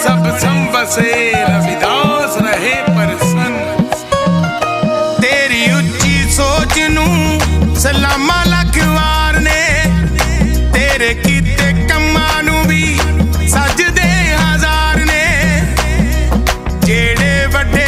सब संबसे ਰਵਿਦਾਸ ਰਹੇ ਪਰਸਨ ਤੇਰੀ ਉੱਚੀ ਸੋਚ ਨੂੰ ਸਲਾਮਾਂ ਲੱਖ ਵਾਰ ਨੇ ਤੇਰੇ ਕੀਤੇ ਕੰਮਾਂ ਨੂੰ ਵੀ ਸਜਦੇ ਹਜ਼ਾਰ ਨੇ ਜਿਹੜੇ ਵੱਡੇ